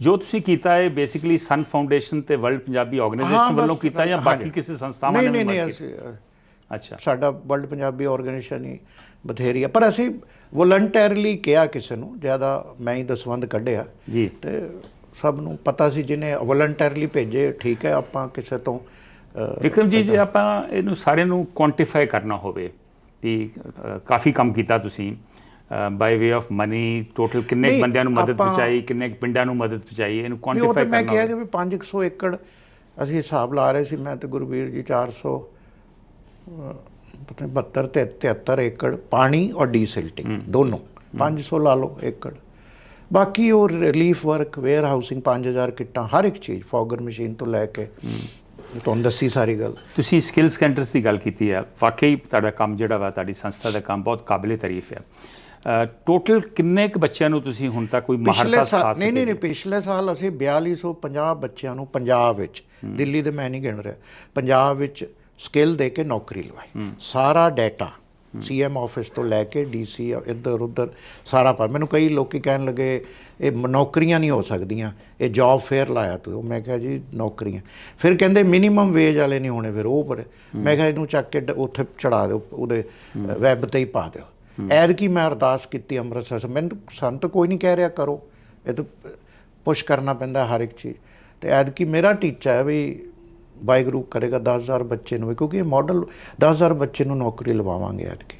ਜੋ ਤੁਸੀਂ ਕੀਤਾ ਹੈ ਬੇਸਿਕਲੀ ਸਨ ਫਾਊਂਡੇਸ਼ਨ ਤੇ ਵਰਲਡ ਪੰਜਾਬੀ ਹਾਂ, ਆਰਗੇਨਾਈਜੇਸ਼ਨ ਬਸ, ਵੱਲੋਂ ਕੀਤਾ ਜਾਂ ਬਾਕੀ। ਕਿਸੇ ਸੰਸਥਾਵਾਂ ਨਹੀਂ ਨੇ ਨਹੀਂ ਵੀ ਨਹੀਂ ਮਦਦ ਅਸੀਂ ਕੀਤੀ? ਅੱਛਾ ਸਾਡਾ ਵਰਲਡ ਪੰਜਾਬੀ ਆਰਗੇਨਾਈਜੇਸ਼ਨ ਹੀ ਬਥੇਰੀ ਆ ਪਰ ਅਸੀਂ ਵੋਲੰਟਰੀਲੀ ਕਿਹਾ ਕਿਸੇ ਨੂੰ ਜ਼ਿਆਦਾ ਮੈਂ ਹੀ ਦਸਵੰਦ ਕੱਢਿਆ ਜੀ ਤੇ ਸਭ ਨੂੰ ਪਤਾ ਸੀ ਜਿਹਨੇ ਵੋਲੰਟਰੀਲੀ ਭੇਜੇ ਠੀਕ ਹੈ ਆਪਾਂ ਕਿਸੇ ਤੋਂ ਅਹ, ਵਿਕਰਮ ਜੀ ਜੇ ਆਪਾਂ ਇਹਨੂੰ ਸਾਰਿਆਂ ਨੂੰ ਕੁਆਂਟੀਫਾਈ ਕਰਨਾ ਹੋਵੇ ਕਿ ਅ, ਕਾਫੀ ਕੰਮ ਕੀਤਾ ਤੁਸੀਂ by way of money total ਕਿੰਨੇ ਬੰਦਿਆਂ ਨੂੰ ਮਦਦ ਪਹੁੰਚਾਈ ਕਿੰਨੇ ਪਿੰਡਾਂ ਨੂੰ ਮਦਦ ਪਹੁੰਚਾਈ ਇਹਨੂੰ ਕੁਆਂਟੀਫਾਈ ਤਾਂ ਮੈਂ ਕਰਨਾ ਕਿਹਾ। ਕਿ ਵੀ 500 ਏਕੜ ਅਸੀਂ ਹਿਸਾਬ ਲਾ ਰਹੇ ਸੀ ਮੈਂ ਤੇ ਗੁਰਵੀਰ ਜੀ 400 ਅਹ, ਪਤਾ ਨਹੀਂ 72 ਤੇ 73 ਏਕੜ ਪਾਣੀ ਔਰ ਡੀਸਿਲਟਿੰਗ ਦੋਨੋਂ 500 ਲਾ ਲਓ ਏਕੜ। ਬਾਕੀ ਉਹ ਰਿਲੀਫ ਵਰਕ ਵੇਅਰ ਹਾਊਸਿੰਗ 5000 ਕਿੱਟਾਂ ਹਰ ਇੱਕ ਚੀਜ਼ ਫੌਗਰ ਮਸ਼ੀਨ ਤੋਂ ਲੈ ਕੇ। ਤੁਹਾਨੂੰ ਦੱਸੀ ਸਾਰੀ ਗੱਲ। ਤੁਸੀਂ ਸਕਿੱਲ ਸੈਂਟਰਸ ਦੀ ਗੱਲ ਕੀਤੀ ਹੈ ਵਾਕਈ ਤੁਹਾਡਾ ਕੰਮ ਜਿਹੜਾ ਵਾ ਤੁਹਾਡੀ ਸੰਸਥਾ ਦਾ ਕੰਮ ਬਹੁਤ ਕਾਬਿਲੇ ਤਾਰੀਫ ਹੈ। ਟੋਟਲ ਕਿੰਨੇ ਕੁ ਬੱਚਿਆਂ ਨੂੰ ਤੁਸੀਂ ਹੁਣ ਤੱਕ ਕੋਈ ਪਿਛਲੇ ਮਹਾਰਤਾ ਸਿਖਾ ਸਾਲ ਨਹੀਂ ਨਹੀਂ ਨਹੀਂ ਪਿਛਲੇ ਸਾਲ ਅਸੀਂ 4250 ਬੱਚਿਆਂ ਨੂੰ ਪੰਜਾਬ ਵਿੱਚ ਦਿੱਲੀ ਦੇ ਮੈਂ ਨਹੀਂ ਗਿਣ ਰਿਹਾ ਪੰਜਾਬ ਵਿੱਚ ਸਕਿੱਲ ਦੇ ਕੇ ਨੌਕਰੀ ਲਵਾਈ। ਸਾਰਾ ਡਾਟਾ ਸੀਐਮ ਆਫਿਸ ਤੋਂ ਲੈ ਕੇ ਡੀਸੀ ਇੱਧਰ ਉੱਧਰ ਸਾਰਾ ਪਰ ਮੈਨੂੰ ਕਈ ਲੋਕੀ ਕਹਿਣ ਲੱਗੇ ਇਹ ਮ- ਨੌਕਰੀਆਂ ਨਹੀਂ ਹੋ ਸਕਦੀਆਂ ਇਹ ਜੌਬ ਫੇਅਰ ਲਾਇਆ ਤੂੰ। ਮੈਂ ਕਿਹਾ ਜੀ ਨੌਕਰੀਆਂ। ਫਿਰ ਕਹਿੰਦੇ ਮਿਨੀਮਮ ਵੇਜ ਵਾਲੇ ਨਹੀਂ ਹੋਣੇ ਫਿਰ ਉਹ ਪਰ। ਮੈਂ ਕਿਹਾ ਇਹਨੂੰ ਚੱਕ ਕੇ ਡ- ਉੱਥੇ ਚੜਾ ਦਿਓ ਉਹਦੇ ਵੈਬ ਤੇ ਹੀ ਪਾ ਦਿਓ। ਐਤਕੀ ਮੈਂ ਅਰਦਾਸ ਕੀਤੀ ਅੰਮ੍ਰਿਤਸਰ ਸੇ ਮੈਨੂੰ ਸਾਨੂੰ ਤਾਂ ਕੋਈ ਨਹੀਂ ਕਹਿ ਰਿਹਾ ਕਰੋ। ਇਹ ਤਾਂ ਪੁਸ਼ ਕਰਨਾ ਪੈਂਦਾ ਹਰ ਇੱਕ ਚੀਜ਼। ਤੇ ਐਤਕੀ ਮੇਰਾ ਟੀਚਾ ਹੈ ਵੀ ਵਾਹਿਗੁਰੂ ਕਰੇਗਾ 10000 ਬੱਚੇ ਨੂੰ ਵੀ, ਕਿਉਂਕਿ ਇਹ ਮਾਡਲ 10000 ਬੱਚੇ ਨੂੰ ਨੌਕਰੀ ਲਵਾਵਾਂਗੇ ਐਤਕੀ।